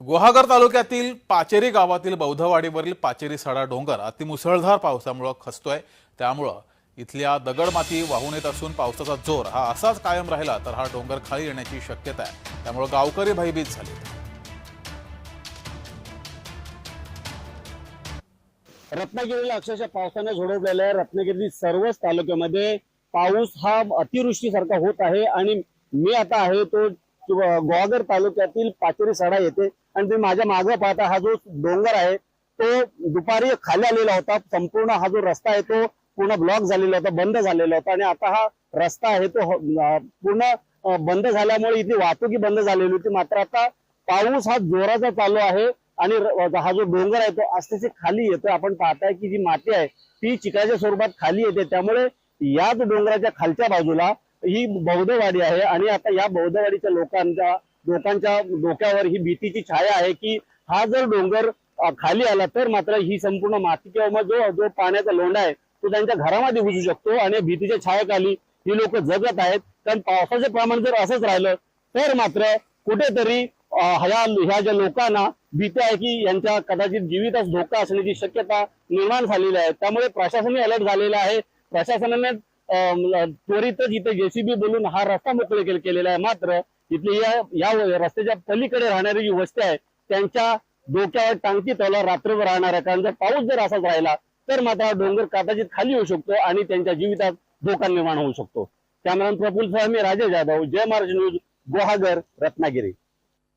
गुहागर तालुक्यातील पाचेरी गावातील बौद्धवाडीवरील पाचेरी सडा डोंगर अतिमुसळधार पावसामुळं खचतोय. त्यामुळं इथल्या दगडमाती वाहून येत असून पावसाचा जोर हा असाच कायम राहिला तर हा डोंगर खाली येण्याची शक्यता आहे. त्यामुळं गावकरी भयभीत झाले. रत्नागिरीला अक्षरशः पावसाने झोडवलेलं आहे. रत्नागिरी सर्वच तालुक्यामध्ये पाऊस हा अतिवृष्टीसारखा होत आहे आणि मी आता आहे तो गोवागर तालुक्यातील पाचेरी सडा येते आणि तुम्ही माझ्या मागे पाहता हा जो डोंगर आहे तो दुपारी खाली आलेला होता. संपूर्ण हा जो रस्ता आहे तो पूर्ण ब्लॉक झालेला होता बंद झालेला होता. आणि आता हा रस्ता आहे तो हो- पूर्ण बंद झाल्यामुळे इथली वाहतुकी बंद झालेली होती. मात्र आता पाऊस हा जोराचा चालू आहे आणि हा जो डोंगर आहे तो आस्तेचे खाली येतोय. आपण पाहताय की जी माती आहे ती चिखलाच्या स्वरूपात खाली येते. त्यामुळे याच डोंगराच्या खालच्या बाजूला ही बौद्धवाडी आहे आणि आता या बौद्धवाडीच्या लोकांच्या लोकांच्या डोक्यावर ही भीतीची छाया आहे की हा जर डोंगर खाली आला तर मात्र ही संपूर्ण माती किंवा मग जो जो पाण्याचा लोंढा आहे तो त्यांच्या घरामध्ये घुसू शकतो आणि भीतीच्या छायाखाली ही लोक जगत आहेत. कारण पावसाचे प्रमाण जर असंच राहिलं तर मात्र कुठेतरी ह्या ह्या ज्या लोकांना भीती आहे की यांच्या कदाचित जीवितास धोका असण्याची शक्यता निर्माण झालेली आहे. त्यामुळे प्रशासनही अलर्ट झालेला आहे. प्रशासनाने त्वरितच इथे जेसीबी बोलून हा रस्ता मोकळे केलेला आहे. मात्र इथली या या रस्त्याच्या पलीकडे राहणारी जी वस्ती आहे त्यांच्या डोक्यावर टांगती त्याला रात्रभर राहणार आहे. कारण जर पाऊस जर असाच राहिला तर मात्र हा डोंगर कदाचित खाली होऊ शकतो आणि त्यांच्या जीवितात धोका निर्माण होऊ शकतो. Cameraman Prafulla Swami Raje Rajesh Jadhav Jay Maharaj news Guhagar Ratnagiri.